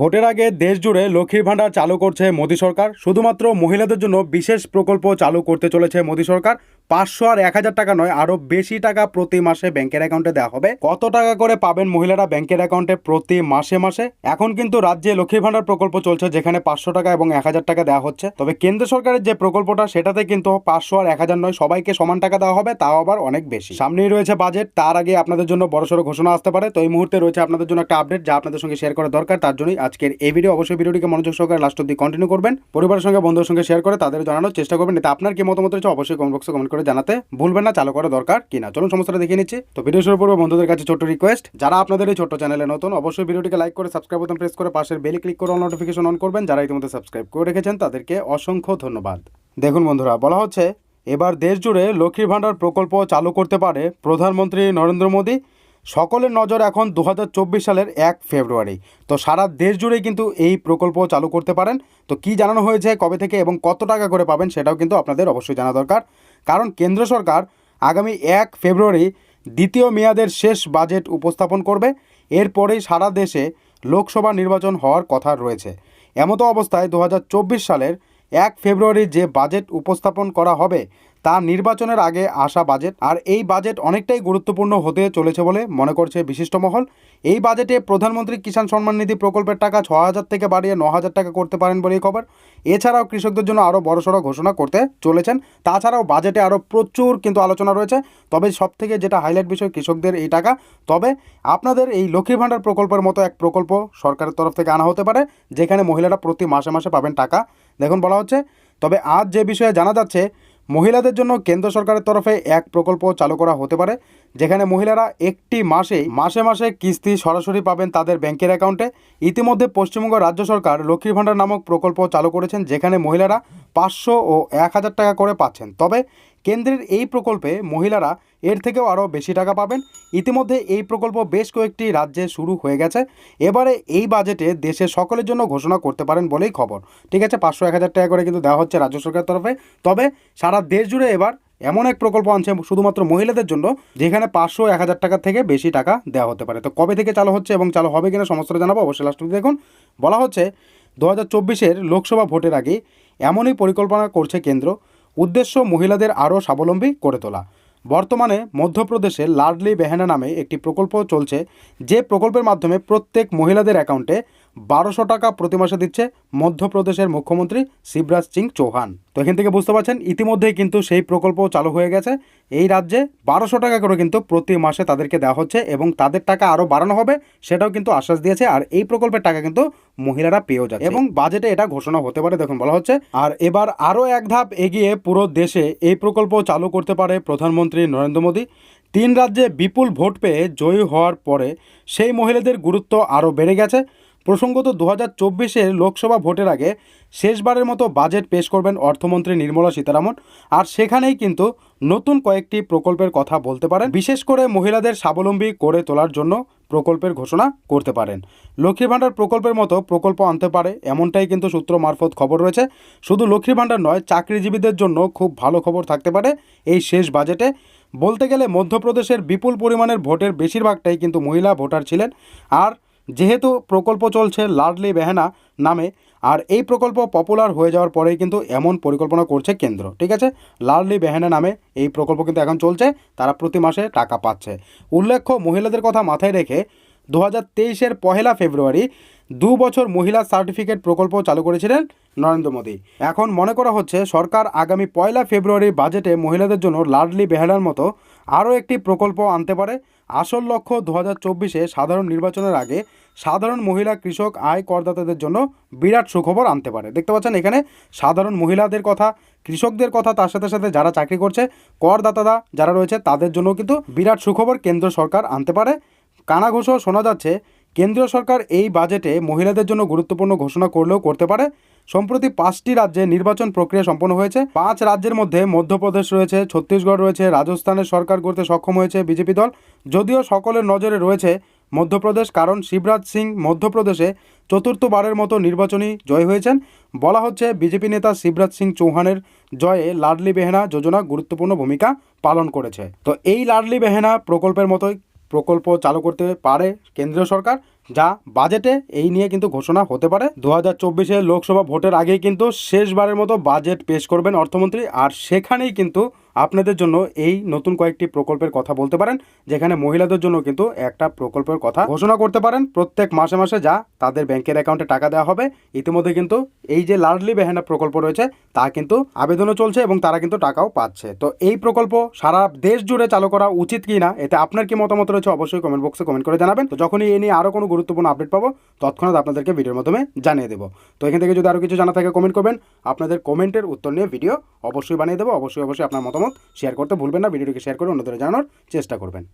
ভোটের আগে দেশ জুড়ে লক্ষ্মীর ভাণ্ডার চালু করছে মোদী সরকার। শুধুমাত্র মহিলাদের জন্য বিশেষ প্রকল্প চালু করতে চলেছে মোদী সরকার। পাঁচশো আর এক হাজার টাকা নয়, আরও বেশি টাকা প্রতি মাসে ব্যাংকের অ্যাকাউন্টে দেওয়া হবে। কত টাকা করে পাবেন মহিলারা ব্যাংকের অ্যাকাউন্টে প্রতি মাসে মাসে? এখন কিন্তু রাজ্যে লক্ষ্মীর ভাণ্ডার প্রকল্প চলছে, যেখানে পাঁচশো টাকা এবং এক হাজার টাকা দেওয়া হচ্ছে। তবে কেন্দ্র সরকারের যে প্রকল্পটা, সেটাতে কিন্তু পাঁচশো আর এক হাজার নয়, সবাইকে সমান টাকা দেওয়া হবে, তাও আবার অনেক বেশি। সামনেই রয়েছে বাজেট, তার আগে আপনাদের জন্য বড়সড় ঘোষণা আসতে পারে। তো এই মুহূর্তে রয়েছে আপনাদের জন্য একটা আপডেট, যা আপনাদের সঙ্গে শেয়ার করা দরকার, তার জন্যই আজকের এই ভিডিও অবশ্যই ভিডিওটিকে মনোযোগ সহকারে লাস্ট অব্দি কন্টিনিউ করবেন। পরিবারের সঙ্গে, বন্ধুদের সঙ্গে শেয়ার করে তাদের জানানোর চেষ্টা করবেন। এতে আপনার কি মতামত রয়েছে, অবশ্যই কমেন্ট বক্সে কমেন্ট করে জানাতে ভুলবেন না, চালু করা দরকার কিনা চলুন সমস্যাটা দেখে নিচ্ছি। তো ভিডিও শুরু করব বন্ধুদের কাছে ছোট্ট রিকোয়েস্ট যারা আপনাদের এই ছোট্ট চ্যানেলে নতুন, অবশ্যই ভিডিওটিকে লাইক করে সাবস্ক্রাইব বোতাম প্রেস করে পাশের বেল ক্লিক করে নোটিফিকেশন অন করবেন। যারা ইতিমধ্যে সাবস্ক্রাইব করে রেখেছেন, তাদেরকে অসংখ্য ধন্যবাদ। দেখুন বন্ধুরা, বলা হচ্ছে, এবার দেশ জুড়ে লক্ষ্মীর ভাণ্ডার প্রকল্প চালু করতে পারে প্রধানমন্ত্রী নরেন্দ্র মোদী। সকলের নজর এখন দু হাজার চব্বিশ সালের এক ফেব্রুয়ারি। তো সারা দেশ জুড়েই কিন্তু এই প্রকল্প চালু করতে পারেন। তো কি জানানো হয়েছে, কবে থেকে এবং কত টাকা করে পাবেন সেটাও কিন্তু আপনাদের অবশ্যই জানা দরকার। কারণ কেন্দ্র সরকার আগামী এক ফেব্রুয়ারি দ্বিতীয় মেয়াদের শেষ বাজেট উপস্থাপন করবে। এরপরেই সারা দেশে লোকসভা নির্বাচন হওয়ার কথা রয়েছে। এমতো অবস্থায় দু হাজার চব্বিশ সালের এক ফেব্রুয়ারি যে বাজেট উপস্থাপন করা হবে তা নির্বাচনের আগে আসা বাজেট। আর এই বাজেট অনেকটাই গুরুত্বপূর্ণ হতে চলেছে বলে মনে করছে বিশিষ্ট মহল। এই বাজেটে প্রধানমন্ত্রী কিষাণ সম্মান নিধি প্রকল্পের টাকা ছ হাজার থেকে বাড়িয়ে ন হাজার টাকা করতে পারেন বলেই খবর। এছাড়াও কৃষকদের জন্য আরও বড়সড় ঘোষণা করতে চলেছেন। তাছাড়াও বাজেটে আরও প্রচুর কিন্তু আলোচনা রয়েছে। তবে সব থেকে যেটা হাইলাইট বিষয় কৃষকদের এই টাকা, তবে আপনাদের এই লক্ষ্মীর ভাণ্ডার প্রকল্পের মতো এক প্রকল্প সরকারের তরফ থেকে আনা হতে পারে, যেখানে মহিলারা প্রতি মাসে মাসে পাবেন টাকা। দেখুন বলা হচ্ছে, তবে আজ যে বিষয়ে জানা যাচ্ছে মহিলাদের জন্য কেন্দ্র সরকারের তরফে এক প্রকল্প চালু করা হতে পারে, যেখানে মহিলারা একটি মাসে মাসে মাসে কিস্তি সরাসরি পাবেন তাদের ব্যাংকের অ্যাকাউন্টে। ইতিমধ্যে পশ্চিমবঙ্গ রাজ্য সরকার লক্ষ্মীর ভাণ্ডার নামক প্রকল্প চালু করেছেন, যেখানে মহিলারা পাঁচশো ও এক হাজার টাকা করে পাচ্ছেন। তবে কেন্দ্রের এই প্রকল্পে মহিলারা এর থেকেও আরও বেশি টাকা পাবেন। ইতিমধ্যে এই প্রকল্প বেশ কয়েকটি রাজ্যে শুরু হয়ে গেছে। এবারে এই বাজেটে দেশের সকলের জন্য ঘোষণা করতে পারেন বলেই খবর। ঠিক আছে, পাঁচশো এক হাজার টাকা করে কিন্তু দেওয়া হচ্ছে রাজ্য সরকারের তরফে। তবে সারা দেশ জুড়ে এবার এমন এক প্রকল্প আনছে শুধুমাত্র মহিলাদের জন্য, যেখানে পাঁচশো এক হাজার টাকার থেকে বেশি টাকা দেওয়া হতে পারে। তো কবে থেকে চালু হচ্ছে এবং চালু হবে কিনা সমস্তটা জানাব, অবশ্যই লাস্ট দেখুন। বলা হচ্ছে দু হাজার লোকসভা ভোটের আগে এমনই পরিকল্পনা করছে কেন্দ্র। উদ্দেশ্য মহিলাদের আরও স্বাবলম্বী করে তোলা। বর্তমানে মধ্যপ্রদেশে লাডলি বেহেনা নামে একটি প্রকল্প চলছে, যে প্রকল্পের মাধ্যমে প্রত্যেক মহিলাদের অ্যাকাউন্টে বারোশো টাকা প্রতি মাসে দিচ্ছে মধ্যপ্রদেশের মুখ্যমন্ত্রী শিবরাজ সিং চৌহান। তো এখান থেকে বুঝতে পারছেন, ইতিমধ্যেই কিন্তু সেই প্রকল্প চালু হয়ে গেছে। এই রাজ্যে বারোশো টাকা করে কিন্তু প্রতি মাসে তাদেরকে দেওয়া হচ্ছে এবং তাদের টাকা আরও বাড়ানো হবে, সেটাও কিন্তু আশ্বাস দিয়েছে। আর এই প্রকল্পের টাকা কিন্তু মহিলারা পেয়েও যাচ্ছে। এবং বাজেটে এটা ঘোষণা হতে পারে, দেখুন বলা হচ্ছে। আর এবার আরও এক ধাপ এগিয়ে পুরো দেশে এই প্রকল্প চালু করতে পারে প্রধানমন্ত্রী নরেন্দ্র মোদী। তিন রাজ্যে বিপুল ভোট পেয়ে জয়ী হওয়ার পরে সেই মহিলাদের গুরুত্ব আরও বেড়ে গেছে। প্রসঙ্গত দু হাজার চব্বিশের লোকসভা ভোটের আগে শেষবারের মতো বাজেট পেশ করবেন অর্থমন্ত্রী নির্মলা সীতারামন। আর সেখানেই কিন্তু নতুন কয়েকটি প্রকল্পের কথা বলতে পারেন। বিশেষ করে মহিলাদের স্বাবলম্বী করে তোলার জন্য প্রকল্পের ঘোষণা করতে পারেন। লক্ষ্মী ভাণ্ডার প্রকল্পের মতো প্রকল্প আনতে পারে এমনটাই কিন্তু সূত্র মারফত খবর রয়েছে। শুধু লক্ষ্মী ভাণ্ডার নয়, চাকরিজীবীদের জন্য খুব ভালো খবর থাকতে পারে এই শেষ বাজেটে। বলতে গেলে মধ্যপ্রদেশের বিপুল পরিমাণের ভোটের বেশিরভাগটাই কিন্তু মহিলা ভোটার ছিলেন। আর যেহেতু প্রকল্প চলছে লাডলি বেহেনা নামে, আর এই প্রকল্প পপুলার হয়ে যাওয়ার পরেই কিন্তু এমন পরিকল্পনা করছে কেন্দ্র, ঠিক আছে? লাডলি বেহেনা নামে এই প্রকল্প কিন্তু এখন চলছে, তারা প্রতি মাসে টাকা পাচ্ছে। উল্লেখ্য, মহিলাদের কথা মাথায় রেখে দু হাজার তেইশের পহেলা ফেব্রুয়ারি দু বছর মহিলা সার্টিফিকেট প্রকল্প চালু করেছিলেন নরেন্দ্র মোদী। এখন মনে করা হচ্ছে, সরকার আগামী পয়লা ফেব্রুয়ারি বাজেটে মহিলাদের জন্য লাডলি বেহালার মতো আরও একটি প্রকল্প আনতে পারে। আসল লক্ষ্য দু হাজার সাধারণ নির্বাচনের আগে সাধারণ মহিলা কৃষক আয় করদাতাদের জন্য বিরাট সুখবর আনতে পারে। দেখতে পাচ্ছেন এখানে সাধারণ মহিলাদের কথা, কৃষকদের কথা, তার সাথে সাথে যারা চাকরি করছে, করদাতারা যারা রয়েছে, তাদের জন্য কিন্তু বিরাট সুখবর কেন্দ্র সরকার আনতে পারে। কানাঘোষও শোনা যাচ্ছে কেন্দ্রীয় সরকার এই বাজেটে মহিলাদের জন্য গুরুত্বপূর্ণ ঘোষণা করলেও করতে পারে। সম্প্রতি পাঁচটি রাজ্যে নির্বাচন প্রক্রিয়া সম্পন্ন হয়েছে। পাঁচ রাজ্যের মধ্যে মধ্যপ্রদেশ রয়েছে, ছত্তিশগড় রয়েছে, রাজস্থানের সরকার করতে সক্ষম হয়েছে বিজেপি দল। যদিও সকলের নজরে রয়েছে মধ্যপ্রদেশ, কারণ শিবরাজ সিং মধ্যপ্রদেশে চতুর্থবারের মতো নির্বাচনী জয় হয়েছেন। বলা হচ্ছে বিজেপি নেতা শিবরাজ সিং চৌহানের জয়ে লাডলি বেহেনা যোজনা গুরুত্বপূর্ণ ভূমিকা পালন করেছে। তো এই লাডলি বেহেনা প্রকল্পের মতোই প্রকল্প চালু করতে পারে কেন্দ্রীয় সরকার? যা বাজেটে এই নিয়ে কিন্তু ঘোষণা হতে পারে। দু হাজার চব্বিশে লোকসভা ভোটের আগেই কিন্তু শেষবারের মতো বাজেট পেশ করবেন অর্থমন্ত্রী। আর সেখানেই কিন্তু আপনাদের জন্য এই নতুন কয়েকটি প্রকল্পের কথা বলতে পারেন, যেখানে মহিলাদের জন্য কিন্তু একটা প্রকল্পের কথা ঘোষণা করতে পারেন। প্রত্যেক মাসে মাসে যা তাদের ব্যাংকের অ্যাকাউন্টে টাকা দেওয়া হবে। ইতিমধ্যে কিন্তু এই যে লাডলি বেহেনা প্রকল্প রয়েছে, তা কিন্তু আবেদনও চলছে এবং তারা কিন্তু টাকাও পাচ্ছে। তো এই প্রকল্প সারা দেশ জুড়ে চালু করা উচিত কি না এতে আপনার কি মতামত রয়েছে অবশ্যই কমেন্ট বক্সে কমেন্ট করে জানাবেন। তো যখনই এ নিয়ে আরও কোনো গুরুত্বপূর্ণ আপডেট পাবো, তৎক্ষণাৎ আপনাদেরকে ভিডিওর মাধ্যমে জানিয়ে দেবো। তো এখান থেকে যদি আরও কিছু জানা থাকে কমেন্ট করবেন। আপনাদের কমেন্টের উত্তর নিয়ে ভিডিও অবশ্যই বানিয়ে দেবো। অবশ্যই অবশ্যই আপনার মতামত শেয়ার করতে ভুলবেন না। ভিডিওটিকে শেয়ার করে অন্যদের জানানোর চেষ্টা করবেন।